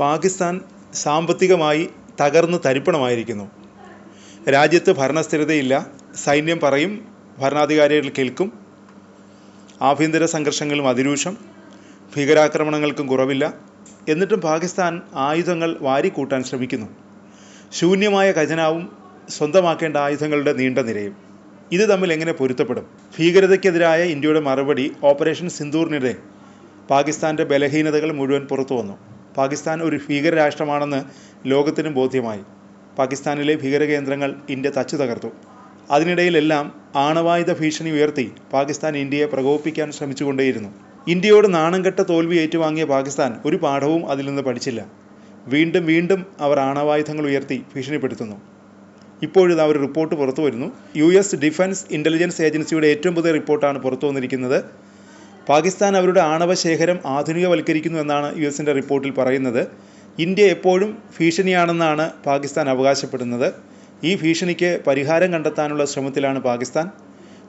പാകിസ്ഥാൻ സാമ്പത്തികമായി തകർന്ന് തരിപ്പണമായിരിക്കുന്നു. രാജ്യത്ത് ഭരണസ്ഥിരതയില്ല. സൈന്യം പറയും ഭരണാധികാരികൾ കേൾക്കും. ആഭ്യന്തര സംഘർഷങ്ങളും അതിരൂക്ഷം. ഭീകരാക്രമണങ്ങൾക്കും കുറവില്ല. എന്നിട്ടും പാകിസ്ഥാൻ ആയുധങ്ങൾ വാരിക്കൂട്ടാൻ ശ്രമിക്കുന്നു. ശൂന്യമായ ഖജനാവും സ്വന്തമാക്കേണ്ട ആയുധങ്ങളുടെ നീണ്ട നിരയും. ഇത് തമ്മിൽ എങ്ങനെ പൊരുത്തപ്പെടും? ഭീകരതയ്ക്കെതിരായ ഇന്ത്യയുടെ മറുപടി ഓപ്പറേഷൻ സിന്ദൂറിനിടെ പാകിസ്ഥാന്റെ ബലഹീനതകൾ മുഴുവൻ പുറത്തു വന്നു പാകിസ്ഥാൻ ഒരു ഭീകരരാഷ്ട്രമാണെന്ന് ലോകത്തിനും ബോധ്യമായി. പാകിസ്ഥാനിലെ ഭീകരകേന്ദ്രങ്ങൾ ഇന്ത്യ തച്ചു തകർത്തു. അതിനിടയിലെല്ലാം ആണവായുധ ഭീഷണി ഉയർത്തി പാകിസ്ഥാൻ ഇന്ത്യയെ പ്രകോപിപ്പിക്കാൻ ശ്രമിച്ചുകൊണ്ടേയിരുന്നു. ഇന്ത്യയോട് നാണം കെട്ട തോൽവി ഏറ്റുവാങ്ങിയ പാകിസ്ഥാൻ ഒരു പാഠവും അതിൽ നിന്ന് പഠിച്ചില്ല. വീണ്ടും വീണ്ടും അവർ ആണവായുധങ്ങൾ ഉയർത്തി ഭീഷണിപ്പെടുത്തുന്നു. ഇപ്പോഴിത് ഒരു റിപ്പോർട്ട് പുറത്തു വരുന്നു യു എസ് ഡിഫൻസ് ഇന്റലിജൻസ് ഏജൻസിയുടെ ഏറ്റവും പുതിയ റിപ്പോർട്ടാണ് പുറത്തു വന്നിരിക്കുന്നത് പാകിസ്ഥാൻ അവരുടെ ആണവ ശേഖരം ആധുനികവൽക്കരിക്കുന്നു എന്നാണ് യു എസിന്റെ റിപ്പോർട്ടിൽ പറയുന്നത്. ഇന്ത്യ എപ്പോഴും ഭീഷണിയാണെന്നാണ് പാകിസ്ഥാൻ അവകാശപ്പെടുന്നത്. ഈ ഭീഷണിക്ക് പരിഹാരം കണ്ടെത്താനുള്ള ശ്രമത്തിലാണ് പാകിസ്ഥാൻ.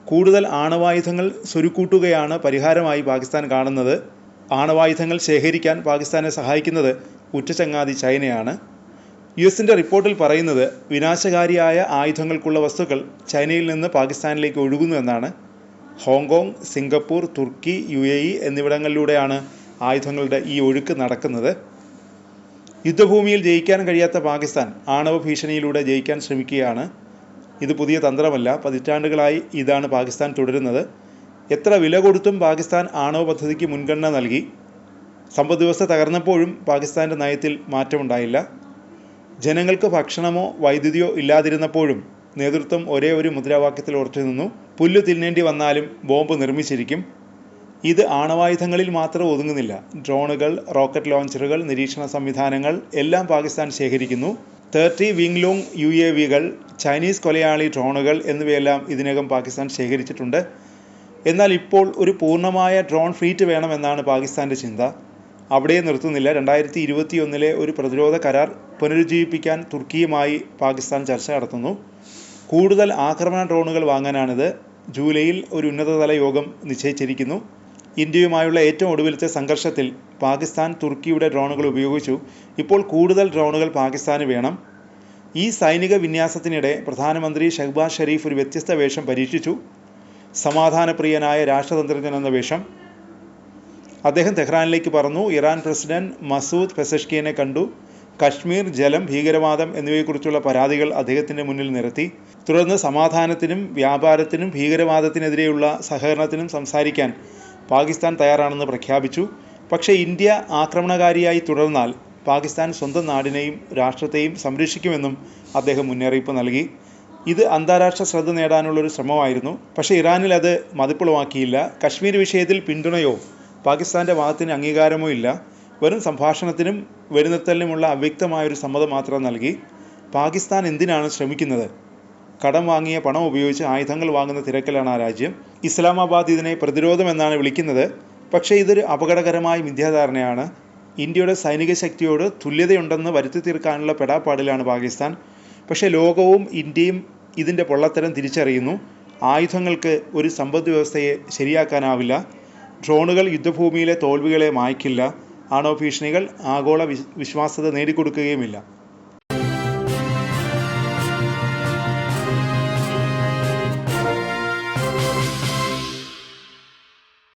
കൂടുതൽ ആണവായുധങ്ങൾ സ്വരുക്കൂട്ടുകയാണ് പരിഹാരമായി പാകിസ്ഥാൻ കാണുന്നത്. ആണവായുധങ്ങൾ ശേഖരിക്കാൻ പാകിസ്ഥാനെ സഹായിക്കുന്നത് ഉറ്റചങ്ങാതി ചൈനയാണ്. യു എസിന്റെ റിപ്പോർട്ടിൽ പറയുന്നത് വിനാശകാരിയായ ആയുധങ്ങൾക്കുള്ള വസ്തുക്കൾ ചൈനയിൽ നിന്ന് പാകിസ്ഥാനിലേക്ക് ഒഴുകുന്നു എന്നാണ്. ഹോങ്കോങ് സിംഗപ്പൂർ തുർക്കി യു എ ഇ എന്നിവിടങ്ങളിലൂടെയാണ് ആയുധങ്ങളുടെ ഈ ഒഴുക്ക് നടക്കുന്നത്. യുദ്ധഭൂമിയിൽ ജയിക്കാൻ കഴിയാത്ത പാകിസ്ഥാൻ ആണവ ഭീഷണിയിലൂടെ ജയിക്കാൻ ശ്രമിക്കുകയാണ്. ഇത് പുതിയ തന്ത്രമല്ല. പതിറ്റാണ്ടുകളായി ഇതാണ് പാകിസ്ഥാൻ തുടരുന്നത്. എത്ര വില കൊടുത്തും പാകിസ്ഥാൻ ആണവ പദ്ധതിക്ക് മുൻഗണന നൽകി. സമ്പദ് വ്യവസ്ഥ തകർന്നപ്പോഴും പാകിസ്ഥാന്റെ നയത്തിൽ മാറ്റമുണ്ടായില്ല. ജനങ്ങൾക്ക് ഭക്ഷണമോ വൈദ്യുതിയോ ഇല്ലാതിരുന്നപ്പോഴും നേതൃത്വം ഒരേ ഒരു മുദ്രാവാക്യത്തിൽ ഉറച്ചു നിന്നു. പുല്ല് തിന്നേണ്ടി വന്നാലും ബോംബ് നിർമ്മിച്ചിരിക്കും. ഇത് ആണവായുധങ്ങളിൽ മാത്രം ഒതുങ്ങുന്നില്ല. ഡ്രോണുകൾ റോക്കറ്റ് ലോഞ്ചറുകൾ നിരീക്ഷണ സംവിധാനങ്ങൾ എല്ലാം പാകിസ്ഥാൻ ശേഖരിക്കുന്നു. Thirty Wing Loong U A വികൾ Chinese കൊലയാളി ഡ്രോണുകൾ എന്നിവയെല്ലാം ഇതിനകം പാകിസ്ഥാൻ ശേഖരിച്ചിട്ടുണ്ട്. എന്നാൽ ഇപ്പോൾ ഒരു പൂർണമായ ഡ്രോൺ ഫ്ലീറ്റ് വേണമെന്നാണ് പാകിസ്ഥാന്റെ ചിന്ത. അവിടെ നിർത്തുന്നില്ല. രണ്ടായിരത്തി ഇരുപത്തിയൊന്നിലെ ഒരു പ്രതിരോധ കരാർ പുനരുജ്ജീവിപ്പിക്കാൻ തുർക്കിയുമായി പാകിസ്ഥാൻ ചർച്ച നടത്തുന്നു. കൂടുതൽ ആക്രമണ ഡ്രോണുകൾ വാങ്ങാനാണിത്. ജൂലൈയിൽ ഒരു ഉന്നതതല യോഗം നിശ്ചയിച്ചിരിക്കുന്നു. ഇന്ത്യയുമായുള്ള ഏറ്റവും ഒടുവിലത്തെ സംഘർഷത്തിൽ പാകിസ്ഥാൻ തുർക്കിയുടെ ഡ്രോണുകൾ ഉപയോഗിച്ചു. ഇപ്പോൾ കൂടുതൽ ഡ്രോണുകൾ പാകിസ്ഥാന് വേണം. ഈ സൈനിക വിന്യാസത്തിനിടെ പ്രധാനമന്ത്രി ഷഹ്ബാസ് ഷെരീഫ് ഒരു വ്യത്യസ്ത വേഷം പരീക്ഷിച്ചു. സമാധാനപ്രിയനായ രാഷ്ട്രതന്ത്രജ്ഞൻ എന്ന വേഷം. അദ്ദേഹം തെഹ്റാനിലേക്ക് പറഞ്ഞു ഇറാൻ പ്രസിഡന്റ് മസൂദ് പെസഷ്കിയനെ കണ്ടു. കശ്മീർ ജലം ഭീകരവാദം എന്നിവയെക്കുറിച്ചുള്ള പരാതികൾ അദ്ദേഹത്തിന്റെ മുന്നിൽ നിരത്തി. തുടർന്ന് സമാധാനത്തിനും വ്യാപാരത്തിനും ഭീകരവാദത്തിനെതിരെയുള്ള സഹകരണത്തിനും സംസാരിക്കാൻ പാകിസ്ഥാൻ തയ്യാറാണെന്ന് പ്രഖ്യാപിച്ചു. പക്ഷേ ഇന്ത്യ ആക്രമണകാരിയായി തുടർന്നാൽ പാകിസ്ഥാൻ സ്വന്തം നാടിനെയും രാഷ്ട്രത്തെയും സംരക്ഷിക്കുമെന്നും അദ്ദേഹം മുന്നറിയിപ്പ് നൽകി. ഇത് അന്താരാഷ്ട്ര ശ്രദ്ധ നേടാനുള്ളൊരു ശ്രമമായിരുന്നു. പക്ഷേ ഇറാനിൽ അത് മതിപ്പുളവാക്കിയില്ല. കശ്മീർ വിഷയത്തിൽ പിന്തുണയോ പാകിസ്ഥാന്റെ വാദത്തിന് അംഗീകാരമോ ഇല്ല. വെറും സംഭാഷണത്തിനും വെടിനിർത്തലിനുമുള്ള അവ്യക്തമായൊരു സമ്മതം മാത്രം നൽകി പാകിസ്ഥാൻ എന്തിനാണ് ശ്രമിക്കുന്നത്? കടം വാങ്ങിയ പണം ഉപയോഗിച്ച് ആയുധങ്ങൾ വാങ്ങുന്ന തിരക്കിലാണ് ആ രാജ്യം. ഇസ്ലാമാബാദ് ഇതിനെ പ്രതിരോധം എന്നാണ് വിളിക്കുന്നത്. പക്ഷേ ഇതൊരു അപകടകരമായ മിഥ്യാധാരണയാണ് ഇന്ത്യയുടെ സൈനിക ശക്തിയോട് തുല്യതയുണ്ടെന്ന് വരുത്തി തീർക്കാനുള്ള പെടാപ്പാടിലാണ് പാകിസ്ഥാൻ. പക്ഷേ ലോകവും ഇന്ത്യയും ഇതിന്റെ പൊള്ളത്തരം തിരിച്ചറിയുന്നു. ആയുധങ്ങൾക്ക് ഒരു സമ്പദ് വ്യവസ്ഥയെ ശരിയാക്കാനാവില്ല. ഡ്രോണുകൾ യുദ്ധഭൂമിയിലെ തോൽവികളെ മായ്ക്കില്ല. ആണവ ഭീഷണികൾ ആഗോള വിശ്വാസ്യത നേടിക്കൊടുക്കുകയുമില്ല.